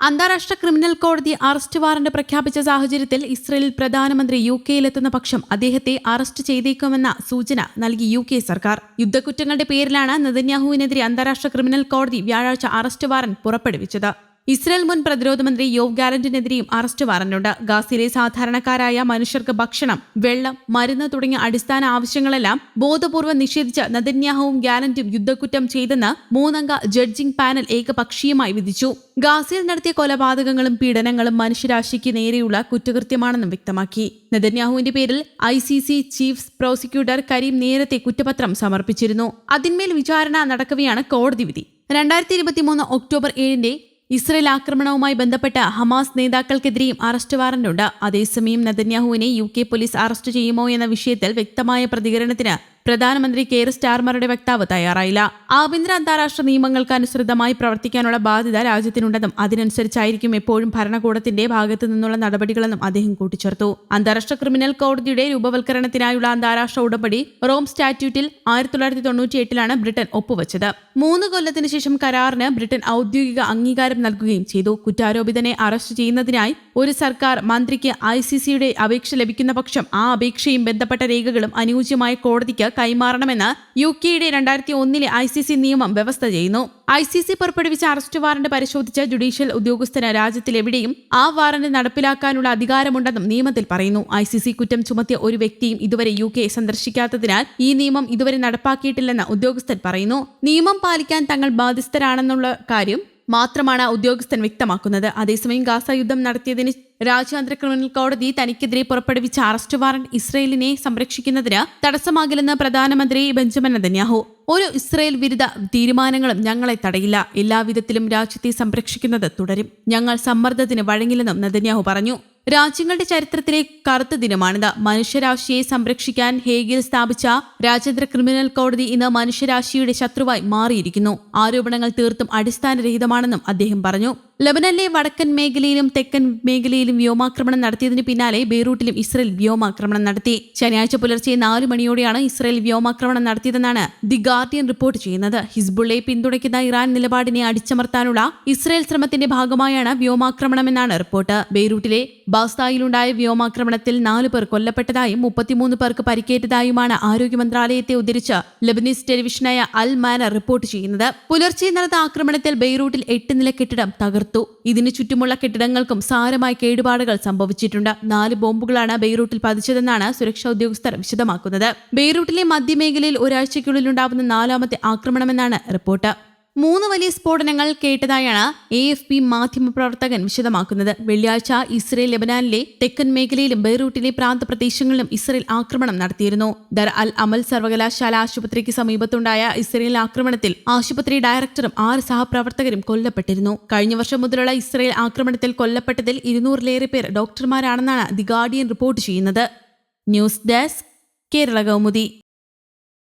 അന്താരാഷ്ട്ര ക്രിമിനൽ കോടതി arrest warrant പ്രഖ്യാപിച്ച സാഹചര്യത്തിൽ ഇസ്രയേൽ പ്രധാനമന്ത്രി യു കെയിലെത്തുന്ന പക്ഷം അദ്ദേഹത്തെ അറസ്റ്റ് ചെയ്തേക്കുമെന്ന സൂചന നൽകി യു കെ സർക്കാർ. യുദ്ധക്കുറ്റങ്ങളുടെ പേരിലാണ് നെതന്യാഹുവിനെതിരെ അന്താരാഷ്ട്ര ക്രിമിനൽ കോടതി വ്യാഴാഴ്ച അറസ്റ്റ് വാറന്റ് പുറപ്പെടുവിച്ചത്. ഇസ്രയേൽ മുൻ പ്രതിരോധ മന്ത്രി യോവ് ഗാലന്റിനെതിരെയും അറസ്റ്റ് വാറന്റുണ്ട്. ഗാസിലെ സാധാരണക്കാരായ മനുഷ്യർക്ക് ഭക്ഷണം വെള്ളം മരുന്ന് തുടങ്ങിയ അടിസ്ഥാന ആവശ്യങ്ങളെല്ലാം ബോധപൂർവം നിഷേധിച്ച നദന്യാഹവും ഗാലന്റും യുദ്ധക്കുറ്റം ചെയ്തെന്ന് മൂന്നംഗ ജഡ്ജിംഗ് പാനൽ ഏകപക്ഷീയമായി വിധിച്ചു. ഗാസയിൽ നടത്തിയ കൊലപാതകങ്ങളും പീഡനങ്ങളും മനുഷ്യരാശിക്ക് നേരെയുള്ള കുറ്റകൃത്യമാണെന്നും വ്യക്തമാക്കി. നെതന്യാഹുവിന്റെ പേരിൽ I C C chief prosecutor Karim നേരത്തെ കുറ്റപത്രം സമർപ്പിച്ചിരുന്നു. അതിന്മേൽ വിചാരണ നടക്കവെയാണ് കോടതി വിധി. രണ്ടായിരത്തി ഇരുപത്തിമൂന്ന് ഒക്ടോബർ ഏഴിന്റെ ഇസ്രയേൽ ആക്രമണവുമായി ബന്ധപ്പെട്ട് ഹമാസ് നേതാക്കൾക്കെതിരെയും അറസ്റ്റ് വാറന്റുണ്ട്. അതേസമയം നദന്യാഹുവിനെ യു കെ പോലീസ് അറസ്റ്റ് ചെയ്യുമോ എന്ന വിഷയത്തിൽ വ്യക്തമായ പ്രതികരണത്തിന് പ്രധാനമന്ത്രി കെയർ സ്റ്റാർമറുടെ വക്താവ് തയ്യാറായില്ല. ആഭ്യന്തര അന്താരാഷ്ട്ര നിയമങ്ങൾക്ക് അനുസൃതമായി പ്രവർത്തിക്കാനുള്ള ബാധ്യത രാജ്യത്തിനുണ്ടെന്നും അതിനനുസരിച്ചായിരിക്കും എപ്പോഴും ഭരണകൂടത്തിന്റെ ഭാഗത്തു നിന്നുള്ള നടപടികളെന്നും അദ്ദേഹം കൂട്ടിച്ചേർത്തു. അന്താരാഷ്ട്ര ക്രിമിനൽ കോടതിയുടെ രൂപവൽക്കരണത്തിനായുള്ള അന്താരാഷ്ട്ര ഉടമ്പടി റോം സ്റ്റാറ്റ്യൂട്ടിൽ ആയിരത്തി തൊള്ളായിരത്തി തൊണ്ണൂറ്റി എട്ടിലാണ് ബ്രിട്ടൻ ഒപ്പുവച്ചത്. മൂന്ന് കൊല്ലത്തിന് ശേഷം കരാറിന് ബ്രിട്ടൻ ഔദ്യോഗിക അംഗീകാരം നൽകുകയും ചെയ്തു. കുറ്റാരോപിതനെ അറസ്റ്റ് ചെയ്യുന്നതിനായി ഒരു സർക്കാർ മന്ത്രിക്ക് ഐ സി സിയുടെ അപേക്ഷ ലഭിക്കുന്ന പക്ഷം ആ അപേക്ഷയും ബന്ധപ്പെട്ട രേഖകളും അനുയോജ്യമായ കോടതിക്ക് കൈമാറണമെന്ന് യു കെയുടെ രണ്ടായിരത്തി ഒന്നിലെ ഐ സി സി നിയമം വ്യവസ്ഥ ചെയ്യുന്നു. ഐ സി സി പുറപ്പെടുവിച്ച അറസ്റ്റ് വാറന്റ് പരിശോധിച്ച ജുഡീഷ്യൽ ഉദ്യോഗസ്ഥന് രാജ്യത്തിലെവിടെയും ആ വാറന്റ് നടപ്പിലാക്കാനുള്ള അധികാരമുണ്ടെന്നും നിയമത്തിൽ പറയുന്നു. ഐ സി സി കുറ്റം ചുമത്തിയ ഒരു വ്യക്തിയും ഇതുവരെ യു കെ സന്ദർശിക്കാത്തതിനാൽ ഈ നിയമം ഇതുവരെ നടപ്പാക്കിയിട്ടില്ലെന്ന് ഉദ്യോഗസ്ഥൻ പറയുന്നു. നിയമം പാലിക്കാൻ തങ്ങൾ ബാധ്യസ്ഥരാണെന്നുള്ള കാര്യം മാത്രമാണ് ഉദ്യോഗസ്ഥൻ വ്യക്തമാക്കുന്നത്. അതേസമയം ഗാസ യുദ്ധം നടത്തിയതിന് രാജ്യാന്തര ക്രിമിനൽ കോടതി തനിക്കെതിരെ പുറപ്പെടുവിച്ച അറസ്റ്റ് വാറന്റ് ഇസ്രയേലിനെ സംരക്ഷിക്കുന്നതിന് തടസ്സമാകില്ലെന്ന് പ്രധാനമന്ത്രി ബെഞ്ചമിൻ നെതന്യാഹു. ഒരു ഇസ്രയേൽ വിരുദ്ധ തീരുമാനങ്ങളും ഞങ്ങളെ തടയില്ല. എല്ലാവിധത്തിലും രാജ്യത്തെ സംരക്ഷിക്കുന്നത് തുടരും. ഞങ്ങൾ സമ്മർദ്ദത്തിന് വഴങ്ങില്ലെന്നും നെതന്യാഹു പറഞ്ഞു. രാജ്യങ്ങളുടെ ചരിത്രത്തിലെ കറുത്ത ദിനമാണിത്. മനുഷ്യരാശിയെ സംരക്ഷിക്കാൻ ഹേഗിൽ സ്ഥാപിച്ച രാജ്യാന്തര ക്രിമിനൽ കോടതി ഇന്ന് മനുഷ്യരാശിയുടെ ശത്രുവായി മാറിയിരിക്കുന്നു. ആരോപണങ്ങൾ തീർത്തും അടിസ്ഥാനരഹിതമാണെന്നും അദ്ദേഹം പറഞ്ഞു. ലബനനിലെ വടക്കൻ മേഖലയിലും തെക്കൻ മേഖലയിലും വ്യോമാക്രമണം നടത്തിയതിന് പിന്നാലെ ബെയ്റൂട്ടിലും ഇസ്രയേൽ വ്യോമാക്രമണം നടത്തി. ശനിയാഴ്ച പുലർച്ചെ നാലു മണിയോടെയാണ് ഇസ്രയേൽ വ്യോമാക്രമണം നടത്തിയതെന്നാണ് ദി ഗാർഡിയൻ റിപ്പോർട്ട് ചെയ്യുന്നത്. ഹിസ്ബുള്ളയെ പിന്തുണയ്ക്കുന്ന ഇറാൻ നിലപാടിനെ അടിച്ചമർത്താനുള്ള ഇസ്രയേൽ ശ്രമത്തിന്റെ ഭാഗമായാണ് വ്യോമാക്രമണമെന്നാണ് റിപ്പോർട്ട്. ബെയ്റൂട്ടിലെ ബാസ്തായിലുണ്ടായ വ്യോമാക്രമണത്തിൽ നാലു പേർ കൊല്ലപ്പെട്ടതായും മുപ്പത്തിമൂന്ന് പേർക്ക് പരിക്കേറ്റതായുമാണ് ആരോഗ്യ മന്ത്രാലയത്തെ ഉദ്ധരിച്ച് ലബനീസ് ടെലിവിഷനായ അൽ മാന റിപ്പോർട്ട് ചെയ്യുന്നത്. പുലർച്ചെ നടന്ന ആക്രമണത്തിൽ ബെയ്റൂട്ടിൽ എട്ട് നില കെട്ടിടം തകർത്തു. ഇതിനു ചുറ്റുമുള്ള കെട്ടിടങ്ങൾക്കും സാരമായ കേടുപാടുകൾ സംഭവിച്ചിട്ടുണ്ട്. നാല് ബോംബുകളാണ് ബെയ്റൂട്ടിൽ പതിച്ചതെന്നാണ് സുരക്ഷാ ഉദ്യോഗസ്ഥർ വിശദമാക്കുന്നത്. ബെയ്റൂട്ടിലെ മധ്യമേഖലയിൽ ഒരാഴ്ചയ്ക്കുള്ളിൽ ഉണ്ടാവുന്ന നാലാമത്തെ ആക്രമണമെന്നാണ് റിപ്പോർട്ട്. മൂന്ന് വലിയ സ്ഫോടനങ്ങൾ കേട്ടതായാണ് എ എഫ് പി മാധ്യമപ്രവർത്തകൻ വിശദമാക്കുന്നത്. വെള്ളിയാഴ്ച ഇസ്രയേൽ ലബനാനിലെ തെക്കൻ മേഖലയിലും ബെയ്റൂട്ടിലെ പ്രാന്ത പ്രദേശങ്ങളിലും ഇസ്രയേൽ ആക്രമണം നടത്തിയിരുന്നു. ദർ അൽ അമൽ സർവകലാശാല ആശുപത്രിക്ക് സമീപത്തുണ്ടായ ഇസ്രയേൽ ആക്രമണത്തിൽ ആശുപത്രി ഡയറക്ടറും ആറ് സഹപ്രവർത്തകരും കൊല്ലപ്പെട്ടിരുന്നു. കഴിഞ്ഞ വർഷം മുതലുള്ള ഇസ്രയേൽ ആക്രമണത്തിൽ കൊല്ലപ്പെട്ടതിൽ ഇരുന്നൂറിലേറെ പേർ ഡോക്ടർമാരാണെന്നാണ് ദി ഗാർഡിയൻ റിപ്പോർട്ട് ചെയ്യുന്നത്. News desk Kerala Kaumudi.